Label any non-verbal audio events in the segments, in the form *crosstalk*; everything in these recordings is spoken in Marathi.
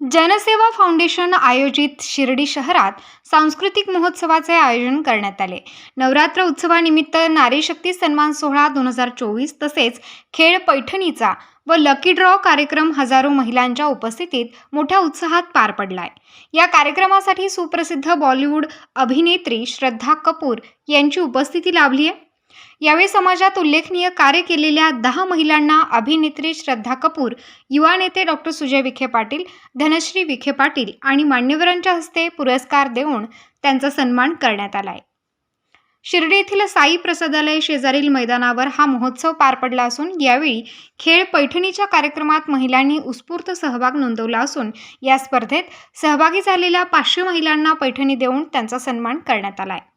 जनसेवा फाउंडेशन आयोजित शिर्डी शहरात सांस्कृतिक महोत्सवाचे आयोजन करण्यात आले. नवरात्र उत्सवानिमित्त नारी शक्ती सन्मान सोहळा दोन हजार चोवीस तसेच खेळ पैठणीचा व लकी ड्रॉ कार्यक्रम हजारो महिलांच्या उपस्थितीत मोठ्या उत्साहात पार पडलाय. या कार्यक्रमासाठी सुप्रसिद्ध बॉलिवूड अभिनेत्री श्रद्धा कपूर यांची उपस्थिती लाभली आहे यावेळी समाजात उल्लेखनीय कार्य केलेल्या दहा महिलांना अभिनेत्री श्रद्धा कपूर युवा नेते डॉक्टर सुजय विखे पाटील धनश्री विखे पाटील आणि मान्यवरांच्या हस्ते पुरस्कार देऊन त्यांचा सन्मान करण्यात आला आहे शिर्डी येथील साई प्रसादालय शेजारील मैदानावर हा महोत्सव पार पडला असून यावेळी खेळ पैठणीच्या कार्यक्रमात महिलांनी उत्स्फूर्त सहभाग नोंदवला असून या स्पर्धेत सहभागी झालेल्या पाचशे महिलांना पैठणी देऊन त्यांचा सन्मान करण्यात आला आहे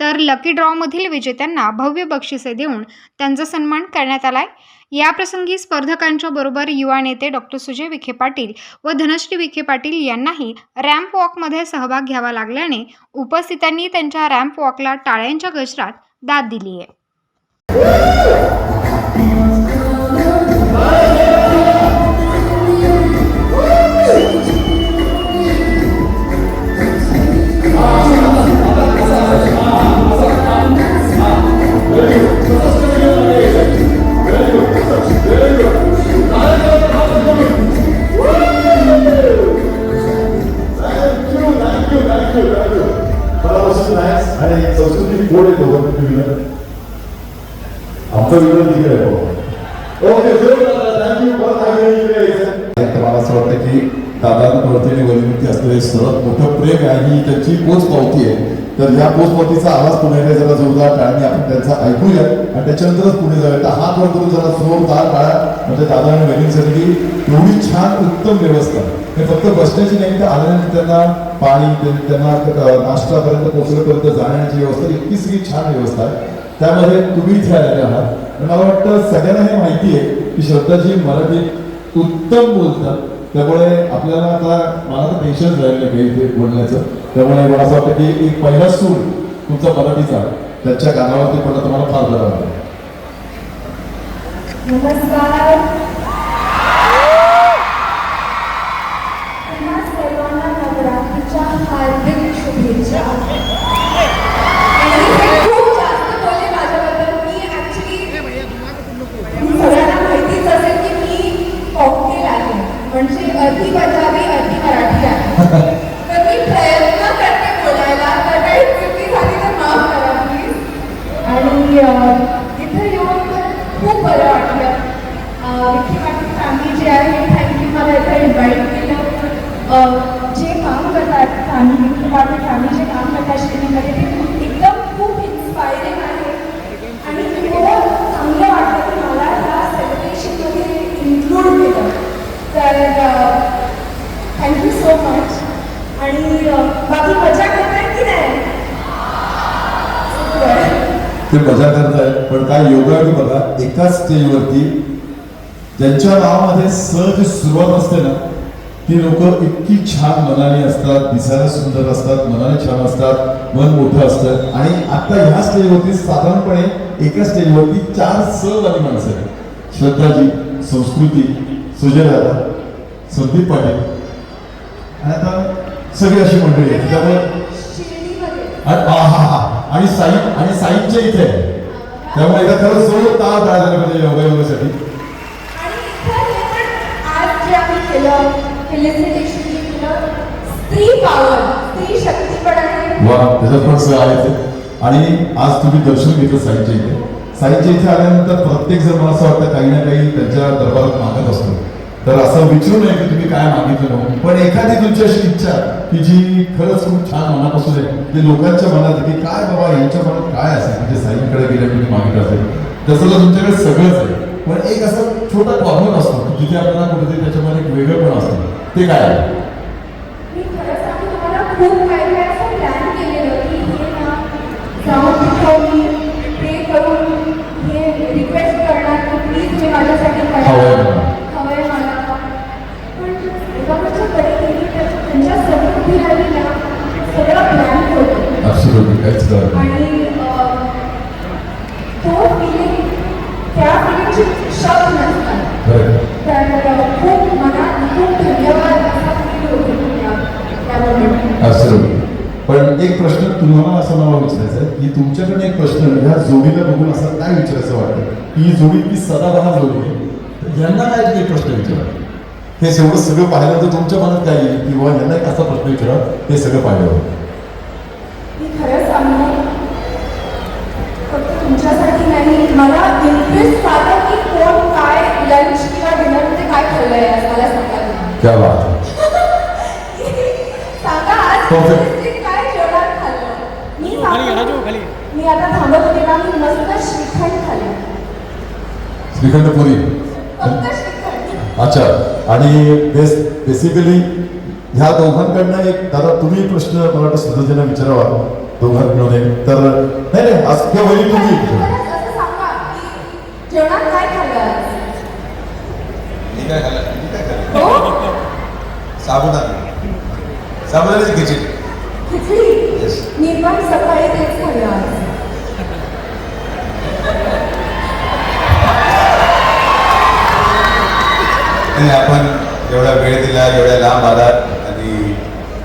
तर लकी ड्रॉमधील विजेत्यांना भव्य बक्षिसे देऊन त्यांचा सन्मान करण्यात आलाय. याप्रसंगी स्पर्धकांच्या बरोबर युवा नेते डॉक्टर सुजय विखे पाटील व धनश्री विखे पाटील यांनाही रॅम्प वॉकमध्ये सहभाग घ्यावा लागल्याने उपस्थितांनी त्यांच्या रॅम्प वॉकला टाळ्यांच्या गजरात दाद दिली आहे तर आवाज पुन्हा जरा जोरदार टाळणी आपण त्यांचा ऐकूया. आणि त्याच्यानंतरच पुढे जाऊया तर हात वर करून जरा जोरदार टाळा. म्हणजे दादा आणि बहिणींसाठी एवढी छान उत्तम व्यवस्था. हे फक्त बसण्याची नाही तर आल्यानंतर त्यांना पाणी त्यांना क- नाश्तापर्यंत पोहोचण्यापर्यंत जाण्याची व्यवस्था इतकी सगळी छान व्यवस्था आहे. त्यामध्ये तुम्ही इथे आलेले आहात. मला वाटतं सगळ्यांना हे माहिती आहे की श्रद्धाजी मराठीत उत्तम बोलतात. त्यामुळे आपल्याला आता मला तर टेन्शन राहिलं काही इथे बोलण्याचं. त्यामुळे मला असं वाटतं की एक पहिला सूर तुमचा मराठीचा त्यांच्या गाण्यावरती पडला तुम्हाला फार बरं वाटतं. नमस्कार तुम्हा सर्वांना नवरात्रीच्या हार्दिक शुभेच्छा आणि हे खूप जास्त बोलले माझ्याबद्दल मी ऍक्च्युली सगळ्यांना माहितीच असेल की मी कॉकटेल आहे म्हणजे अर्धी पंजाबी अर्धी मराठी आहे. *laughs* तर मी प्रयत्न करते बोलायला तर काही चुकी झाली तर माफ करा प्लीज आणि इथं येऊन खूप बरं वाटलं. विखे पाटील फॅमिली जी आहे थँक्यू मला इथं इन्व्हाइट केलं. जे काम करतात फॅमिली पाटील फॅमिली जे काम करतात श्रेणीमध्ये ते खूप- एकदम खूप इन्स्पायरिंग आहे आणि एवढं चांगलं वाटतं की मला या सेलिब्रेशनमध्ये इन्क्लूड केलं तर थँक्यू सो मच आणि बाकी मजा करताय की नाही? ते मजा करतायत पण काय योगा की बघा. एकाच स्टेजवरती त्यांच्या नावामध्ये स सुरुवात असते ना ती लोक इतकी छान मनाने असतात दिसायला सुंदर असतात मनाने छान असतात मन मोठं असतं. आणि आता ह्या स्टेजवरती साधारणपणे एका स्टेजवरती चार स माणसं आहेत. श्रद्धाजी संस्कृती सुजय दादा संदीप पाटील आणि आता सगळी अशी मंडळी आहे त्यामुळे आणि हा हा हा. आणि साई आणि साईच्या इथे. आहे. त्यामुळे एका खरंच जोर ताळ तयार झाला पाहिजे योगा योगासाठी. वा त्याच्यात पण सह आहे आणि आज तुम्ही दर्शन घेतलं साईच्या इथे. साईच्या इथे आल्यानंतर प्रत्येक जण मला असं वाटतं काही ना काही त्यांच्या दरबारात मागत असतो. तर असं विचारू नये की तुम्ही काय मागितलं पण एखादी तुमची अशी इच्छा की जी खरंच खूप छान मनापासून आहे जे लोकांच्या मनात की काय बाबा यांच्या मनात काय असेल म्हणजे साईकडे गेल्या तुम्ही म्हणजे मागितलं असेल तसं तर तुमच्याकडे सगळंच आहे. पण एक असा छोटा प्रॉब्लेम असतो जिथे आपल्याला कुठेतरी त्याच्यामध्ये एक वेगळं पण असतं. ते काय आहे मी खरं सांगू तुम्हाला खूप काय काय असं प्लॅन केलेलं की हे ना जाऊन तिथं मी प्रे करून हे रिक्वेस्ट करणार की प्लीज हे माझ्यासाठी करा हवंय मला. हवंय मला पण देवाच्या कडे गेली तर त्यांच्यासमोर उभी राहिली ना सगळं प्लॅन होतं Absolutely, काहीच कळत नाही. आणि अं, तो फिलिंग त्या फिलिंगची शब्द नसतात खरं आहे. तर खूप मनात खूप धन्यवाद असा Absolutely. पण एक प्रश्न तुम्हाला असं मला विचारायचं आहे की तुमच्याकडे एक प्रश्न ह्या जोडीला बघून असं काय विचारायचं वाटतं? की ही जोडी ती सदाबहार जोडी यांना काय तुम्ही प्रश्न विचारा? हे सगळं सगळं पाहिलं तर तुमच्या मनात काय येईल? किंवा यांना एक असा प्रश्न विचारा हे सगळं पाहिलं तुमच्यासाठी नाही मला इंटरेस्ट आला की कोण काय लंच किंवा डिनरमध्ये काय खाल्लंय मला सांगा. तुम्ही. क्या बात आहे. *laughs* सांगा आज Perfect. तुम्ही काय जेवणात खाल्लं मी सांगते, मी आता थांबत होते ना मी मस्त श्रीखंड खाल्लं श्रीखंड पुरी फक्त श्रीखंड अच्छा आणि बेस बेसिकली ह्या दोघांकडनं एक दादा तुम्ही प्रश्न मला वाटतं सुधाजना विचारावा दोघांकडून एक. तर नाही नाही आज तुम्ही हो? साबुदाणा. साबुदाण्याची खिचडी. पण सकाळी तेच खाल्लं आणि आपण एवढा वेळ दिला एवढ्या लांब आलात आणि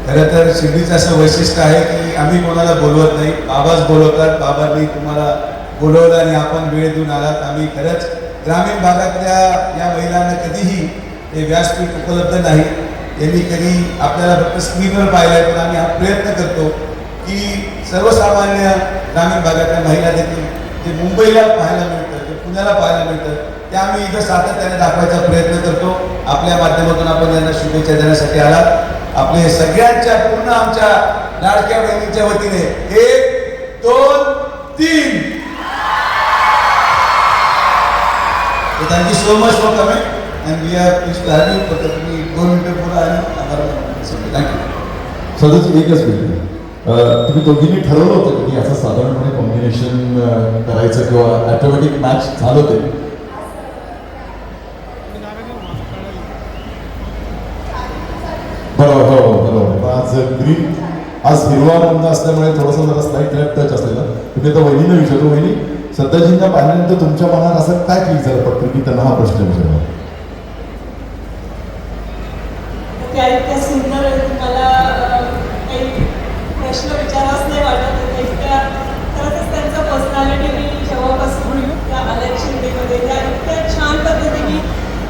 खरं तर शिर्डीचं असं वैशिष्ट्य आहे की आम्ही कोणाला बोलवत नाही बाबाच बोलवतात बाबांनी तुम्हाला बोलवलं आणि आपण वेळ देऊन आलात. आम्ही खरंच ग्रामीण भागातल्या या महिलांना कधीही हे व्यासपीठ उपलब्ध नाही. यांनी कधी आपल्याला फक्त स्क्रीनवर पाहिलं आहे पण आम्ही हा प्रयत्न करतो की सर्वसामान्य ग्रामीण भागातल्या महिला देखील जे मुंबईला पाहायला मिळतं जे पुण्याला पाहायला मिळतं ते आम्ही इथं सातत्याने दाखवायचा प्रयत्न करतो. आपल्या माध्यमातून आपण यांना शुभेच्छा देण्यासाठी आलात. आपले सगळ्यांच्या पूर्ण आमच्या लाडक्या बहिणींच्या वतीने एक दोन तीन. Thank you so much for coming and we are please to have you फक्त तुम्ही दोन मिनिटं बोला आणि आम्हाला थँक्यू सध्याची एकच मिनिट. तुम्ही दोघींनी ठरवलं होतं की असं साधारणपणे कॉम्बिनेशन करायचं किंवा ॲटोमॅटिक मॅच झालं ते बरोबर बरोबर बरोबर आज ग्रीन आज हिरवा रंग असल्यामुळे थोडंसं जरा स्लाईट लॅप टच असलेला. तुम्ही आता वहिनीनं विचारतो वहिनी श्रद्धाजींना पाहिल्यानंतर तुमच्या मनात असं काय क्लिक झालं पटकन? की त्यांना हा प्रश्न विचारला.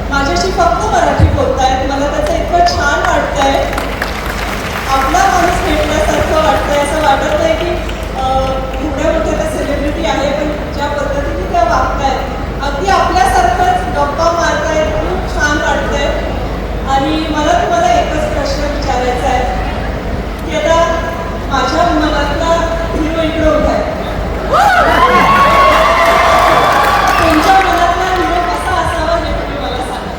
माझ्याशी फक्त मराठी बोलतायत. मला त्याचं इतकं छान वाटतंय. आपला माणूस भेटल्यासारखं वाटतंय असं वाटत नाही की अं, एवढ्या मोठ्या त्या सेलिब्रिटी आहे पण ज्या पद्धतीने त्या वागतायत अगदी आपल्यासारखंच गप्पा मारतायत खूप छान वाटतंय आणि मला तुम्हाला एकच प्रश्न विचारायचा आहे की आता माझ्या मनातला हिरो इकडे उभा आहे तुमच्या मनातला हिरो कसा असावा हे तुम्ही मला सांगा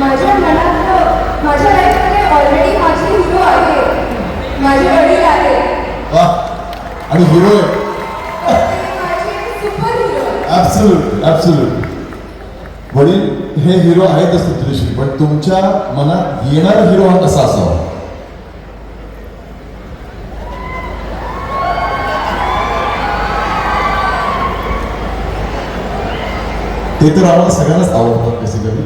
माझ्या मनात माझ्या लाईफमध्ये ऑलरेडी माझे हिरो आहे माझे वडील आहेत वा आणि हिरो वडील हे हिरो आहेतच तुझ्याशी पण तुमच्या मनात येणारा हिरो हा कसा असावा? ते तर आम्हाला सगळ्यांनाच आवडतात बेसिकली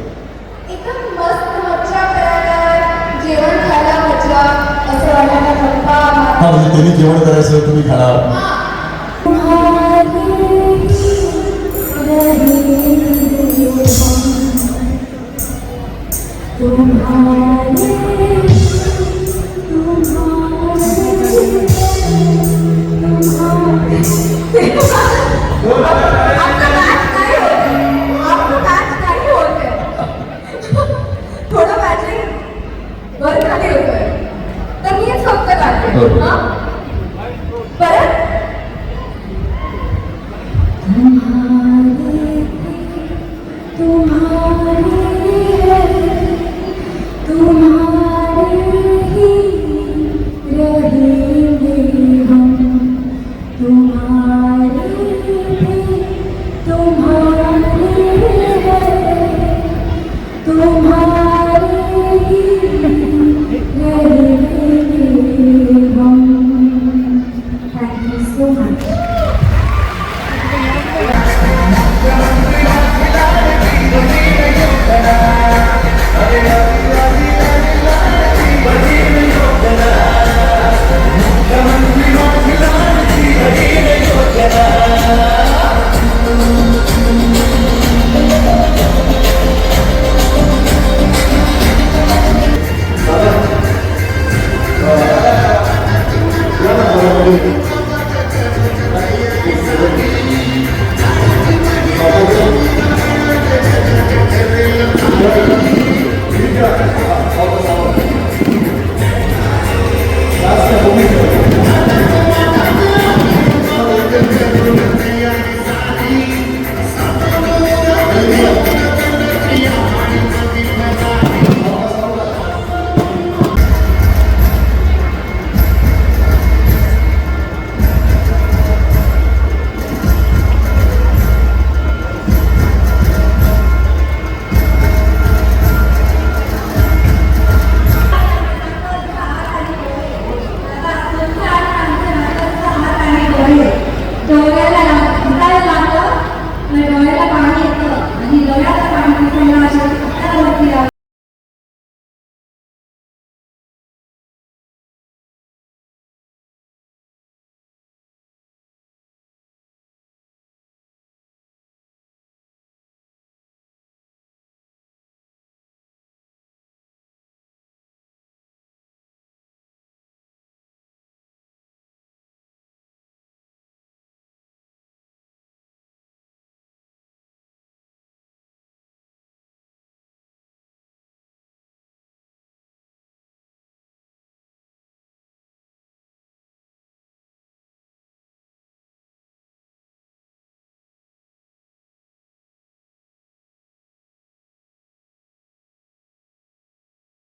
म्हणजे त्यांनी जेवण करायचं तुम्ही खाणार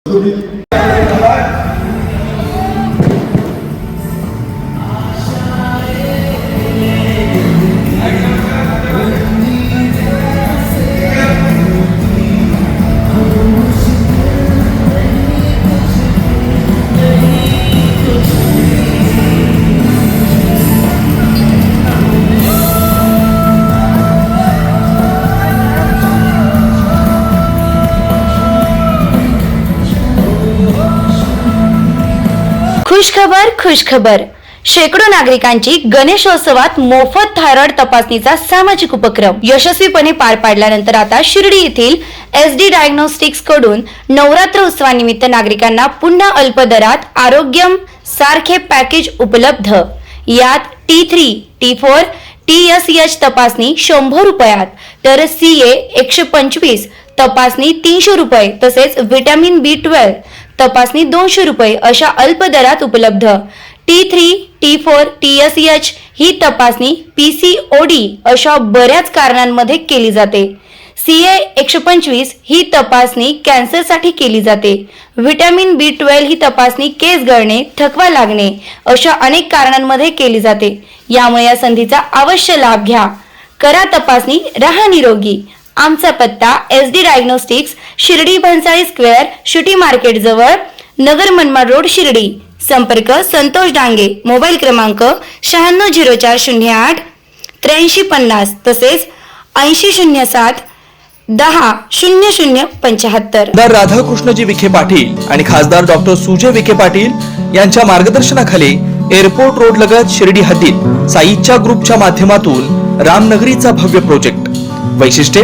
तुम्ही खुशखबर खुशखबर. शेकडो नागरिकांची गणेशोत्सवात मोफत थायरॉइड तपासणीचा सामाजिक उपक्रम यशस्वीपणे पार पाडल्यानंतर आता शिर्डी येथील एस डी डायग्नोस्टिक्सकडून नवरात्र उत्सवानिमित्त नागरिकांना पुन्हा अल्प दरात आरोग्यम सारखे पॅकेज उपलब्ध. यात T three T four T S H तपासणी शंभर रुपयात तर सी ए एकशे पंचवीस तपासणी तीनशे रुपये तसेच व्हिटॅमिन बी ट्वेल्व तपासणी दोनशे रुपये अशा अल्प दरात उपलब्ध. T three T four T S H ही तपासणी पी सी ओ डी अशा बऱ्याच कारणांमध्ये केली जाते. सी ए एकशे पंचवीस ही तपासणी कॅन्सरसाठी केली जाते. व्हिटॅमिन बी ट्वेल्व ही तपासणी केस गळणे थकवा लागणे अशा अनेक कारणांमध्ये केली जाते. यामुळे या संधीचा अवश्य लाभ घ्या. करा तपासणी राहा निरोगी. आमचा पत्ता S D diagnostics Shirdi Bhansali square city market जवळ नगर मनमाड रोड शिर्डी. संपर्क संतोष डांगे मोबाईल क्रमांक शहाण्णव झिरो चार शून्य आठ त्र्याऐंशी पन्नास तसेच ऐंशी शून्य सात दहा शून्य शून्य पंच्याहत्तर. आमदार राधाकृष्णजी विखे पाटील आणि खासदार डॉक्टर सुजय विखे पाटील यांच्या मार्गदर्शनाखाली एअरपोर्ट रोड लगत शिर्डी हद्दीत साईच्या ग्रुपच्या माध्यमातून रामनगरीचा भव्य प्रोजेक्ट. वैशिष्ट्ये